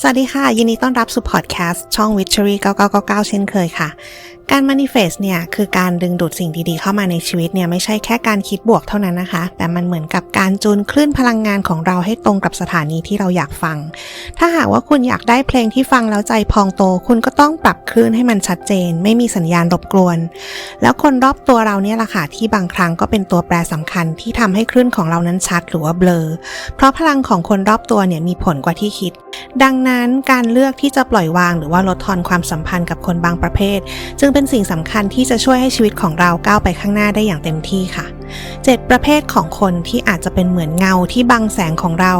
สวัสดีค่ะ ยินดีต้อนรับสู่พอดแคสต์ช่อง Witchery 9999 เช่นเคยค่ะการ manifest เนี่ยคือการดึงดูดสิ่งดีๆ เข้ามาในชีวิตเนี่ยไม่ใช่แค่การคิดบวกเท่านั้นนะคะ แต่มันเหมือนกับการจูนคลื่นพลังงานของเราให้ตรงกับสถานีที่เราอยากฟัง ถ้าหากว่าคุณอยากได้เพลงที่ฟังแล้วใจพองโต คุณก็ต้องปรับคลื่นให้มันชัดเจน ไม่มีสัญญาณรบกวน แล้วคนรอบตัวเราเนี่ยแหละค่ะที่บางครั้งก็เป็นตัวแปรสำคัญที่ทำให้คลื่นของเรานั้นชัดหรือว่าเบลอ เพราะพลังของคนรอบตัวเนี่ยมีผลกว่าที่คิด ดังนั้นการเลือกที่จะปล่อยวาง หรือว่าลดทอนความสัมพันธ์กับคนบางประเภท จึงเป็นสิ่งสำคัญที่จะช่วยให้ชีวิตของเราก้าวไปข้างหน้าได้อย่างเต็มที่ค่ะ 7 ประเภทของคนที่อาจจะเป็นเหมือนเงาที่บังแสงของเรา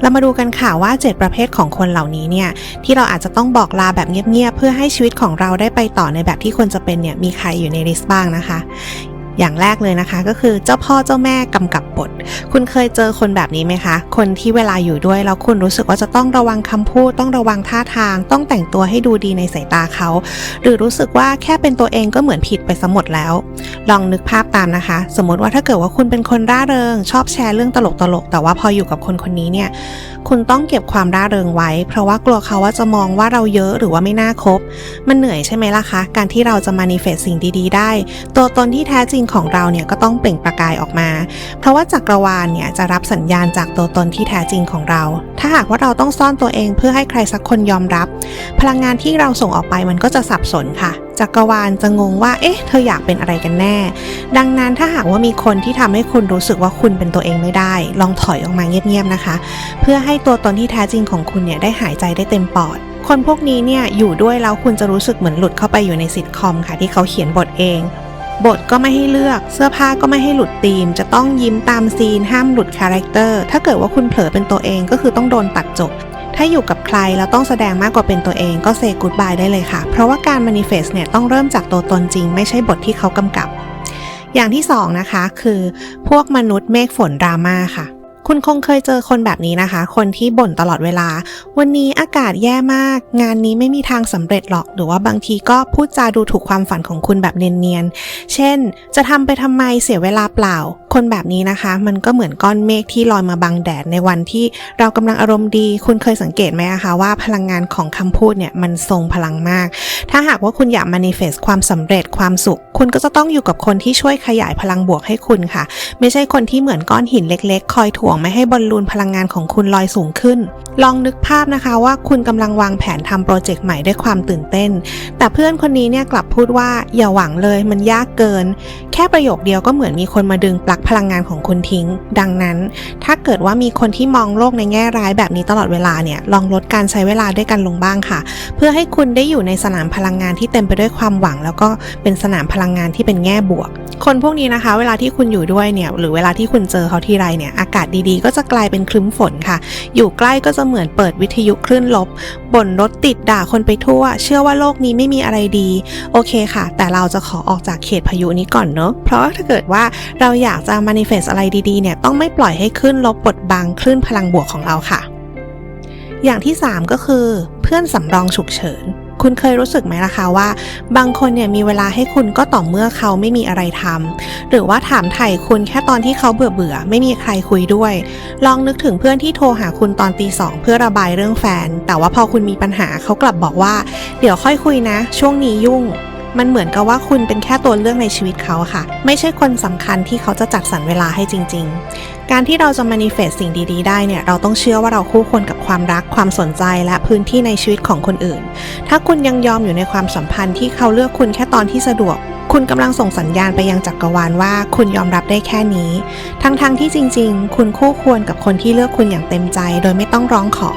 เรามาดูกันค่ะว่า 7 ประเภทของคนเหล่านี้เนี่ยที่เราอาจจะต้องบอกลาแบบเงียบๆเพื่อให้ชีวิตของเราได้ไปต่อในแบบที่ควรจะเป็นเนี่ยมีใครอยู่ในลิสต์บ้างนะคะ อย่างแรกเลยนะคะ ก็คือเจ้าพ่อเจ้าแม่กำกับบท คุณเคยเจอคนแบบนี้ไหมคะ คนที่เวลาอยู่ด้วยแล้วคุณรู้สึกว่าจะต้องระวังคำพูด ต้องระวังท่าทาง ต้องแต่งตัวให้ดูดีในสายตาเขา หรือรู้สึกว่าแค่เป็นตัวเองก็เหมือนผิดไปสมหมดแล้ว ลองนึกภาพตามนะคะ สมมติว่าถ้าเกิดว่าคุณเป็นคนร่าเริง ชอบแชร์เรื่องตลกๆแต่ว่าพออยู่กับคนคนนี้เนี่ยคุณต้องเก็บความร่าเริงไว้ เพราะว่ากลัวเขาว่าจะมองว่าเราเยอะหรือว่าไม่น่าคบ มันเหนื่อยใช่ไหมล่ะคะ การที่เราจะมานิเฟสสิ่งดีๆ ได้ ตัวตนที่แท้จริงของเราเนี่ยก็ต้องเปล่งประกายออกมา เพราะว่าจักรวาลเนี่ยจะรับสัญญาณจากตัวตนที่แท้จริงของเรา ถ้าหากว่าเราต้องซ่อนตัวเองเพื่อให้ใครสักคนยอมรับ พลังงานที่เราส่งออกไปมันก็จะสับสนค่ะจักรวาลจะงงว่า เอ๊ะ เธออยากเป็นอะไรกันแน่ ดังนั้นถ้าหากว่ามีคนที่ทำให้คุณรู้สึกว่าคุณเป็นตัวเองไม่ได้ ลองถอยออกมาเงียบๆนะคะ เพื่อให้ตัวตนที่แท้จริงของคุณเนี่ยได้หายใจได้เต็มปอด คนพวกนี้เนี่ยอยู่ด้วยแล้วคุณจะรู้สึกเหมือนหลุดเข้าไปอยู่ในซิทคอมค่ะที่เขาเขียนบทเอง บทก็ไม่ให้เลือก เสื้อผ้าก็ไม่ให้หลุดธีม จะต้องยิ้มตามซีนห้ามหลุดคาแรคเตอร์ ถ้าเกิดว่าคุณเผลอเป็นตัวเองก็คือต้องโดนตัดจบ ถ้าอยู่กับใครแล้วต้องแสดงมากกว่าเป็นตัวเองก็เซกูดบายได้เลยค่ะ เพราะว่าการมานิเฟสเนี่ยต้องเริ่มจากตัวตนจริง ไม่ใช่บทที่เขากำกับ อย่างที่สองนะคะคือ พวกมนุษย์เมฆฝนดราม่าค่ะ คุณคงเคยเจอคนแบบนี้นะคะ คนที่บ่นตลอดเวลา วันนี้อากาศแย่มาก งานนี้ไม่มีทางสำเร็จหรอก หรือว่าบางทีก็พูดจาดูถูกความฝันของคุณแบบเนียนๆ เช่น จะทำไปทำไมเสียเวลาเปล่า คนแบบนี้นะคะ มันก็เหมือนก้อนเมฆที่ลอยมาบังแดดในวันที่เรากำลังอารมณ์ดี คุณเคยสังเกตไหมคะว่าพลังงานของคำพูดเนี่ยมันทรงพลังมาก ถ้าหากว่าคุณอยาก manifest ความสำเร็จความสุข คุณก็จะต้องอยู่กับคนที่ช่วยขยายพลังบวกให้คุณค่ะ ไม่ใช่คนที่เหมือนก้อนหินเล็ก ๆ คอยถ่วงไม่ให้บอลลูนพลังงานของคุณลอยสูงขึ้น ลองนึกภาพนะคะว่าคุณกำลังวางแผนทำโปรเจกต์ใหม่ด้วยความตื่นเต้น แต่เพื่อนคนนี้เนี่ยกลับพูดว่าอย่าหวังเลยมันยากเกิน แค่ประโยคเดียวก็เหมือนมีคนมาดึงปลั๊กพลังงานของคุณทิ้ง ดังนั้น ถ้าเกิดว่ามีคนที่มองโลกในแง่ร้ายแบบนี้ตลอดเวลาเนี่ยลองลดการใช้เวลาด้วยกันลงบ้างค่ะ เพื่อให้คุณได้อยู่ในสนามพลังงานที่เต็มไปด้วยความหวัง แล้วก็เป็นสนามพลังงานที่เป็นแง่บวก คนพวกนี้นะคะ เวลาที่คุณอยู่ด้วยเนี่ยหรือเวลาที่คุณเจอเขาที่ไรเนี่ยอากาศดีๆ ก็จะกลายเป็นคลึ้มฝนค่ะ อยู่ใกล้ก็จะเหมือนเปิดวิทยุคลื่นลบบ่นรถติดด่าคนไปทั่ว เชื่อว่าโลกนี้ไม่มีอะไรดี โอเคค่ะ แต่เราจะขอออกจากเขตพายุนี้ก่อนเนอะเพราะถ้าเกิดว่าเราอยากจะ manifest อะไรดีๆเนี่ยต้องไม่ปล่อยให้คลื่นลบบดบังคลื่นพลังบวกของเราค่ะ อย่างที่ 3 ก็คือเพื่อนสำรองฉุกเฉิน คุณเคยรู้สึกไหมล่ะคะว่า บางคนเนี่ยมีเวลาให้คุณก็ต่อเมื่อเขาไม่มีอะไรทำหรือว่าถามไถ่คุณแค่ตอนที่เขาเบื่อเบื่อไม่มีใครคุยด้วย ลองนึกถึงเพื่อนที่โทรหาคุณตอนตีสองเพื่อระบายเรื่องแฟน แต่ว่าพอคุณมีปัญหาเขากลับบอกว่า เดี๋ยวค่อยคุยนะ ช่วงนี้ยุ่ง มันเหมือนกับว่าคุณเป็นแค่ตัวเลือกในชีวิตเขาค่ะ ไม่ใช่คนสำคัญที่เขาจะจัดสรรเวลาให้จริง ๆ การที่เราจะ manifest สิ่งดีๆ ได้เนี่ยเราต้องเชื่อว่าเราคู่ควรกับความรักความสนใจและพื้นที่ในชีวิตของคนอื่น ถ้าคุณยังยอมอยู่ในความสัมพันธ์ที่เขาเลือกคุณแค่ตอนที่สะดวก คุณกำลังส่งสัญญาณไปยังจักรวาลว่าคุณยอมรับได้แค่นี้ ทั้งๆที่จริง ๆ คุณคู่ควรกับคนที่เลือกคุณอย่างเต็มใจ โดยไม่ต้องร้องขอ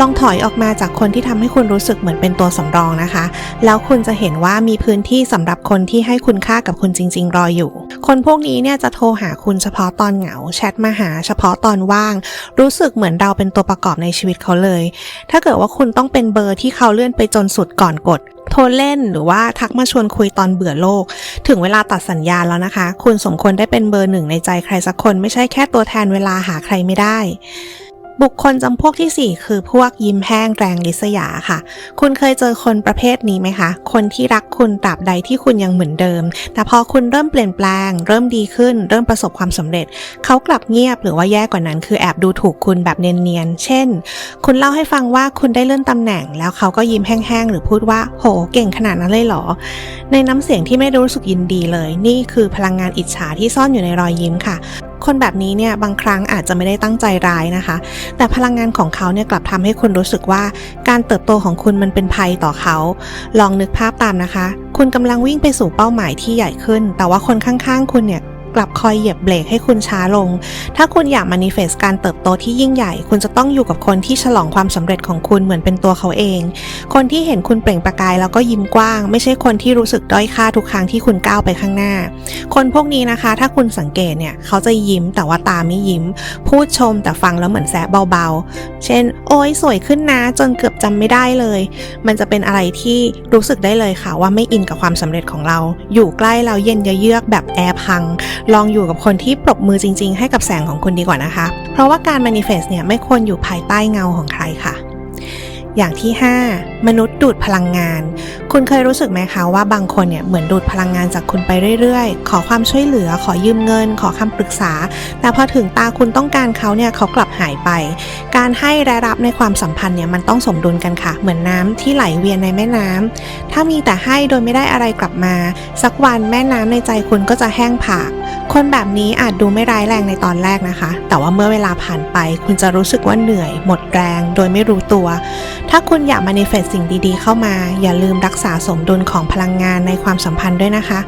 ลองถอยออกมาจากคนที่ทำให้คุณรู้สึกเหมือนเป็นตัวสำรองนะคะ แล้วคุณจะเห็นว่ามีพื้นที่สำหรับคนที่ให้คุณค่ากับคุณจริง ๆ รออยู่ คนพวกนี้เนี่ยจะโทรหาคุณเฉพาะตอนเหงา แชทมาหาเฉพาะตอนว่าง รู้สึกเหมือนเราเป็นตัวประกอบในชีวิตเขาเลย ถ้าเกิดว่าคุณต้องเป็นเบอร์ที่เขาเลื่อนไปจนสุดก่อนกด ทรเล่นหรือว่าทักมาชวนคุยตอนเบื่อโลก ถึงเวลาตัดสัญญาณแล้วนะคะ คุณสมควรได้เป็นเบอร์หนึ่งในใจใครสักคน ไม่ใช่แค่ตัวแทนเวลาหาใครไม่ได้ บุคคลจำพวกทีสี่ 4 คือพวกยิ้มแห้งแรงลิษยาค่ะ คุณเคยเจอคนประเภทนี้ไหมคะ คนที่รักคุณตราบใดที่คุณยังเหมือนเดิม แต่พอคุณเริ่มเปลี่ยนแปลง เริ่มดีขึ้น เริ่มประสบความสำเร็จ เขากลับเงียบหรือว่าแย่กว่านั้นคือแอบดูถูกคุณแบบเนียนๆ เช่น คุณเล่าให้ฟังว่าคุณได้เลื่อนตำแหน่ง แล้วเขาก็ยิ้มแห้งๆ หรือพูดว่า โห เก่งขนาดนั้นเลยเหรอ ในน้ำเสียงที่ไม่รู้สึกยินดีเลย นี่คือพลังงานอิจฉาที่ซ่อนอยู่ในรอยยิ้มค่ะ คนแบบนี้เนี่ยบางครั้งอาจจะไม่ได้ตั้งใจร้ายนะคะ แต่พลังงานของเขาเนี่ยกลับทำให้คุณรู้สึกว่าการเติบโตของคุณมันเป็นภัยต่อเขา ลองนึกภาพตามนะคะ คุณกำลังวิ่งไปสู่เป้าหมายที่ใหญ่ขึ้น แต่ว่าคนข้างๆ คุณเนี่ย กลับคอยเหยียบเบรกให้คุณช้าลง ถ้าคุณอยากมานิเฟสการเติบโตที่ยิ่งใหญ่ คุณจะต้องอยู่กับคนที่ฉลองความสำเร็จของคุณเหมือนเป็นตัวเขาเอง คนที่เห็นคุณเปล่งประกายแล้วก็ยิ้มกว้าง ไม่ใช่คนที่รู้สึกด้อยค่าทุกครั้งที่คุณก้าวไปข้างหน้า คนพวกนี้นะคะ ถ้าคุณสังเกตเนี่ยเขาจะยิ้มแต่ว่าตาไม่ยิ้ม พูดชมแต่ฟังแล้วเหมือนแซะเบาๆ เช่น โอ้ยสวยขึ้นนะ จนเกือบจำไม่ได้เลย มันจะเป็นอะไรที่รู้สึกได้เลยค่ะว่าไม่อินกับความสำเร็จของเรา อยู่ใกล้แล้วเย็นเยือกแบบแอร์พังลองอยู่กับคนที่ปรบมือจริง ๆ ให้กับแสงของคุณดีกว่านะคะ เพราะว่าการ manifest เนี่ยไม่ควรอยู่ภายใต้เงาของใครค่ะ อย่างที่ 5 มนุษย์ดูดพลังงาน คุณเคยรู้สึกไหมคะว่าบางคนเนี่ยเหมือนดูดพลังงานจากคุณไปเรื่อยๆ ขอความช่วยเหลือ ขอยืมเงิน ขอคำปรึกษา แต่พอถึงตาคุณต้องการเขาเนี่ยเขากลับหายไป การให้และรับในความสัมพันธ์เนี่ยมันต้องสมดุลกันค่ะ เหมือนน้ำที่ไหลเวียนในแม่น้ำ ถ้ามีแต่ให้โดยไม่ได้อะไรกลับมา สักวันแม่น้ำในใจคุณก็จะแห้งผาก คนแบบนี้อาจดูไม่ร้ายแรงในตอนแรกนะคะ แต่ว่าเมื่อเวลาผ่านไป คุณจะรู้สึกว่าเหนื่อย หมดแรง โดยไม่รู้ตัว ถ้าคุณอยากมา n i f e s t สิ่งดีๆ เข้ามา อย่าลืมรักษาสมดุลของพลังงานในความสัมพันธ์ด้วยนะคะ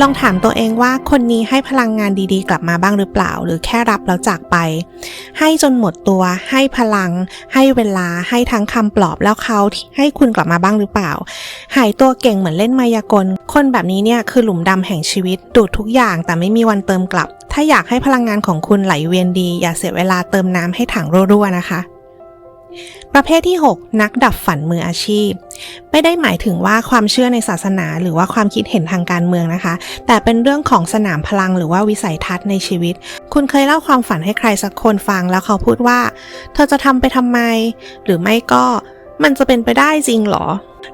ลองถามตัวเองว่าคนนี้ให้พลังงานดีๆ กลับมาบ้างหรือเปล่า หรือแค่รับแล้วจากไป ให้จนหมดตัว ให้พลัง ให้เวลา ให้ทั้งคำปลอบแล้วเขาให้คุณกลับมาบ้างหรือเปล่า หายตัวเก่งเหมือนเล่นมายากล คนแบบนี้เนี่ยคือหลุมดำแห่งชีวิต ดูดทุกอย่างแต่ไม่มีวันเติมกลับ ถ้าอยากให้พลังงานของคุณไหลเวียนดี อย่าเสียเวลาเติมน้ำให้ถังรั่วๆนะคะ ประเภทที่ 6 นักดับฝันมืออาชีพ ไม่ได้หมายถึงว่าความเชื่อในศาสนา หรือว่าความคิดเห็นทางการเมืองนะคะ แต่เป็นเรื่องของสนามพลังหรือว่าวิสัยทัศน์ในชีวิต คุณเคยเล่าความฝันให้ใครสักคนฟังแล้วเขาพูดว่า เธอจะทำไปทำไม หรือไม่ก็มันจะเป็นไปได้จริงหรอ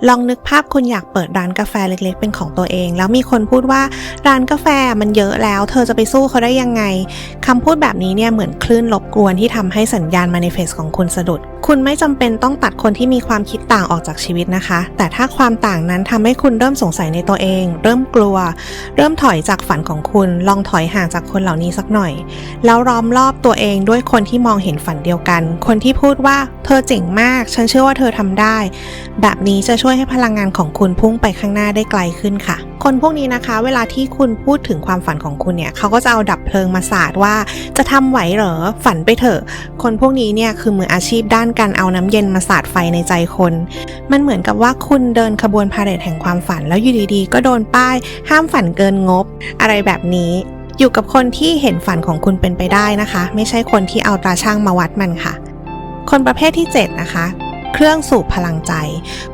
ลองนึกภาพคุณอยากเปิดร้านกาแฟเล็กๆ เป็นของตัวเอง แล้วมีคนพูดว่าร้านกาแฟมันเยอะแล้ว เธอจะไปสู้เขาได้ยังไงคำพูดแบบนี้เนี่ยเหมือนคลื่นรบกวนที่ทำให้สัญญาณ manifest ของคุณสะดุด คุณไม่จำเป็นต้องตัดคนที่มีความคิดต่างออกจากชีวิตนะคะ แต่ถ้าความต่างนั้นทำให้คุณเริ่มสงสัยในตัวเอง เริ่มกลัว เริ่มถอยจากฝันของคุณ ลองถอยห่างจากคนเหล่านี้สักหน่อย แล้วล้อมรอบตัวเองด้วยคนที่มองเห็นฝันเดียวกัน คนที่พูดว่า เธอเจ๋งมาก ฉันเชื่อว่าเธอทำได้ แบบนี้จะช่วยให้พลังงานของคุณพุ่งไปข้างหน้าได้ไกลขึ้นค่ะ คนพวกนี้นะคะ เวลาที่คุณพูดถึงความฝันของคุณเนี่ยเขาก็จะเอาดับเพลิงมาสาดว่า จะทำไหวเหรอฝันไปเถอะ คนพวกนี้เนี่ยคือมืออาชีพด้านการเอาน้ำเย็นมาสาดไฟในใจคน มันเหมือนกับว่าคุณเดินขบวนพาเหรดแห่งความฝันแล้วอยู่ดีๆ ก็โดนป้าย ห้ามฝันเกินงบ อะไรแบบนี้อยู่กับคนที่เห็นฝันของคุณเป็นไปได้นะคะ ไม่ใช่คนที่เอาตราช่างมาวัดมันค่ะ คนประเภทที่ 7 นะคะ เครื่องสูบพลังใจ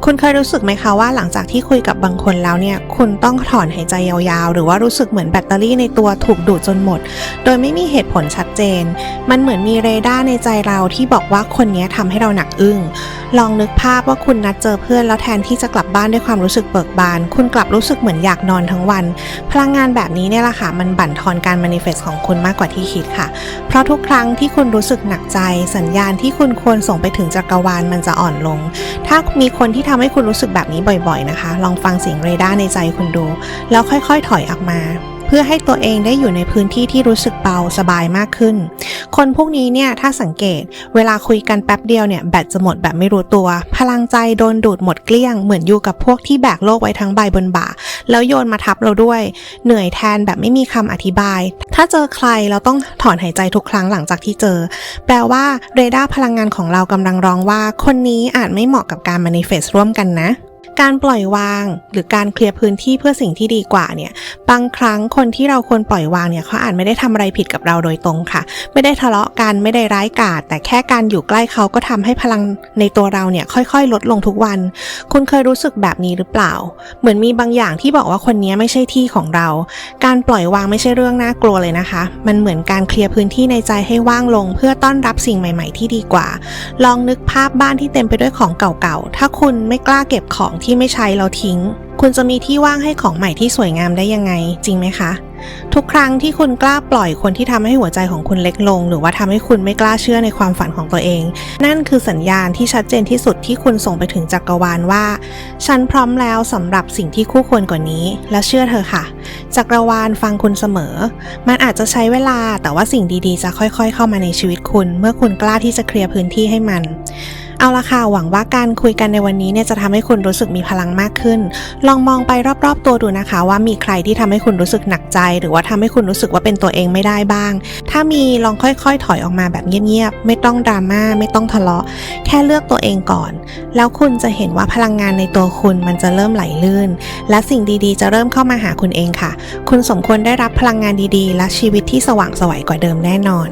คุณเคยรู้สึกไหมคะว่าหลังจากที่คุยกับบางคนแล้วเนี่ย คุณต้องถอนหายใจยาวๆ หรือว่ารู้สึกเหมือนแบตเตอรี่ในตัวถูกดูดจนหมด โดยไม่มีเหตุผลชัดเจน มันเหมือนมีเรดาร์ในใจเราที่บอกว่าคนนี้ทำให้เราหนักอึ้ง ลองนึกภาพว่าคุณนัดเจอเพื่อนแล้วแทนที่จะกลับบ้านด้วยความรู้สึกเบิกบาน คุณกลับรู้สึกเหมือนอยากนอนทั้งวัน พลังงานแบบนี้เนี่ยแหละค่ะ มันบั่นทอนการ manifest ของคุณมากกว่าที่คิดค่ะ เพราะทุกครั้งที่คุณรู้สึกหนักใจ สัญญาณที่คุณควรส่งไปถึงจักรวาลมันจะออนลง ถ้ามีคนที่ทำให้คุณรู้สึกแบบนี้บ่อยๆนะคะ ลองฟังเสียงเรดาร์ในใจคุณดู แล้วค่อยๆ ถอยออกมา เพื่อให้ตัวเองได้อยู่ในพื้นที่ที่รู้สึกเบาสบายมากขึ้น คนพวกนี้เนี่ยถ้าสังเกต เวลาคุยกันแป๊บเดียวเนี่ยแบตจะหมดแบบไม่รู้ตัว พลังใจโดนดูดหมดเกลี้ยงเหมือนอยู่กับพวกที่แบกโลกไว้ทั้งใบบนบ่า แล้วโยนมาทับเราด้วย เหนื่อยแทนแบบไม่มีคำอธิบาย ถ้าเจอใครเราต้องถอนหายใจทุกครั้งหลังจากที่เจอ แปลว่าเรดาร์พลังงานของเรากำลังร้องว่า คนนี้อาจไม่เหมาะกับการ manifest ร่วมกันนะ การปล่อยวางหรือการเคลียร์พื้นที่เพื่อสิ่งที่ดีกว่าเนี่ย บางครั้งคนที่เราควรปล่อยวางเนี่ยเขาอาจไม่ได้ทำอะไรผิดกับเราโดยตรงค่ะ ไม่ได้ทะเลาะกันไม่ได้ร้ายกาจแต่แค่การอยู่ใกล้เขาก็ทำให้พลังในตัวเราเนี่ยค่อยๆ ลดลงทุกวัน คุณเคยรู้สึกแบบนี้หรือเปล่า เหมือนมีบางอย่างที่บอกว่าคนนี้ไม่ใช่ที่ของเรา การปล่อยวางไม่ใช่เรื่องน่ากลัวเลยนะคะ มันเหมือนการเคลียร์พื้นที่ในใจให้ว่างลง เพื่อต้อนรับสิ่งใหม่ ๆ ที่ดีกว่า ลองนึกภาพบ้านที่เต็มไปด้วยของเก่าๆถ้าคุณไม่กล้าเก็บของทที่ไม่ใช้แล้วทิ้ง คุณจะมีที่ว่างให้ของใหม่ที่สวยงามได้ยังไง จริงไหมคะ ทุกครั้งที่คุณกล้าปล่อยคนที่ทำให้หัวใจของคุณเล็กลง หรือว่าทำให้คุณไม่กล้าเชื่อในความฝันของตัวเอง นั่นคือสัญญาณที่ชัดเจนที่สุดที่คุณส่งไปถึงจักรวาลว่า ฉันพร้อมแล้วสำหรับสิ่งที่คู่ควรกว่านี้ และเชื่อเธอค่ะ จักรวาลฟังคุณเสมอ มันอาจจะใช้เวลาแต่ว่าสิ่งดีๆ จะค่อย ๆ เข้ามาในชีวิตคุณ เมื่อคุณกล้าที่จะเคลียร์พื้นที่ให้มัน เอาละค่ะ หวังว่าการคุยกันในวันนี้เนี่ยจะทำให้คุณรู้สึกมีพลังมากขึ้น ลองมองไปรอบๆตัวดูนะคะ ว่ามีใครที่ทำให้คุณรู้สึกหนักใจ หรือว่าทำให้คุณรู้สึกว่าเป็นตัวเองไม่ได้บ้าง ถ้ามีลองค่อยๆ ถอยออกมาแบบเงียบๆ ไม่ต้องดราม่า ไม่ต้องทะเลาะ แค่เลือกตัวเองก่อน แล้วคุณจะเห็นว่าพลังงานในตัวคุณมันจะเริ่มไหลลื่น และสิ่งดีๆ จะเริ่มเข้ามาหาคุณเองค่ะ คุณสมควรได้รับพลังงานดีๆ และชีวิตที่สว่างไสวยกว่าเดิมแน่นอน